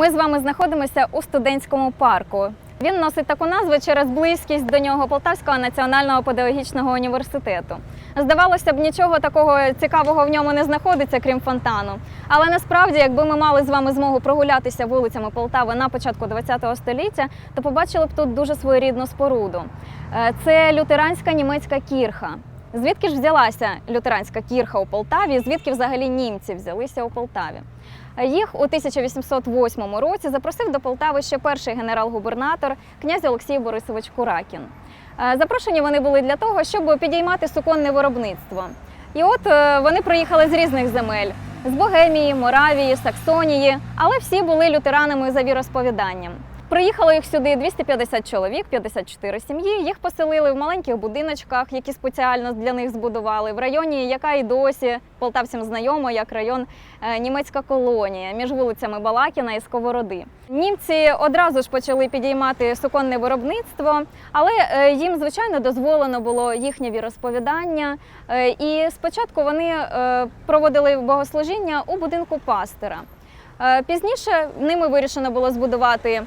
Ми з вами знаходимося у студентському парку. Він носить таку назву через близькість до нього Полтавського національного педагогічного університету. Здавалося б, нічого такого цікавого в ньому не знаходиться, крім фонтану. Але насправді, якби ми мали з вами змогу прогулятися вулицями Полтави на початку ХХ століття, то побачили б тут дуже своєрідну споруду. Е, Це лютеранська німецька кірха. Звідки ж взялася лютеранська кірха у Полтаві? Звідки взагалі німці взялися у Полтаві? Їх у 1808 році запросив до Полтави ще перший генерал-губернатор князь Олексій Борисович Куракін. Е, Запрошені вони були для того, щоб підіймати суконне виробництво. І от е, вони приїхали з різних земель: з Богемії, Моравії, Саксонії, але всі були лютеранами за віросповіданням. Приїхало їх сюди 250 чоловік, 54 сім'ї. Їх поселили в маленьких будиночках, які спеціально для них збудували в районі, яка і досі полтавцям знайома як район е, німецька колонія між вулицями Балакіна і Сковороди. Німці одразу ж почали підіймати суконне виробництво, але е, їм звичайно дозволено було їхнє віросповідання. Е, І спочатку вони проводили богослужіння у будинку пастира. Е, Пізніше ними вирішено було збудувати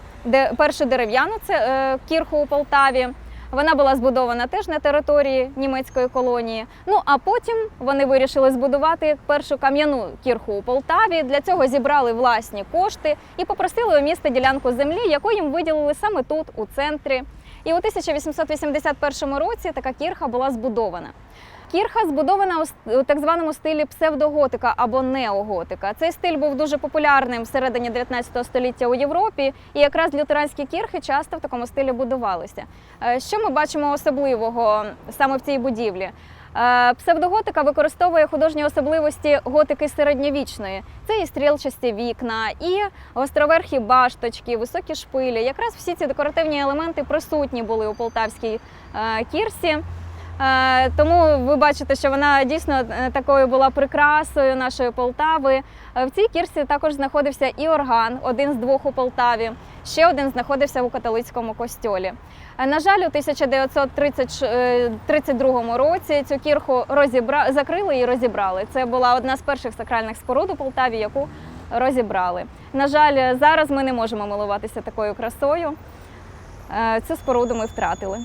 першу дерев'яну це е, кірху у Полтаві. Вона була збудована теж на території німецької колонії. Ну а потім вони вирішили збудувати першу кам'яну кірху у Полтаві. Для цього зібрали власні кошти і попросили у міста ділянку землі, яку їм виділили саме тут, у центрі. І у 1881 році така кірха була збудована. Кірха збудована у так званому стилі псевдоготика або неоготика. Цей стиль був дуже популярним всередині 19 століття у Європі, і якраз лютеранські кірхи часто в такому стилі будувалися. Е, Що ми бачимо особливого саме в цій будівлі? Е, Псевдоготика використовує художні особливості готики середньовічної. Це і стрілчасті вікна, і гостроверхі башточки, високі шпилі. Якраз всі ці декоративні елементи присутні були у полтавській е, кірсі. Е, Тому ви бачите, що вона дійсно е, такою була прикрасою нашої Полтави. Е, В цій кірсі також знаходився і орган, один з двох у Полтаві. Ще один знаходився у католицькому костьолі. На жаль, у 1932 році цю кірху розібра... закрили і розібрали. Це була одна з перших сакральних споруд у Полтаві, яку розібрали. На жаль, зараз ми не можемо милуватися такою красою. Цю споруду ми втратили.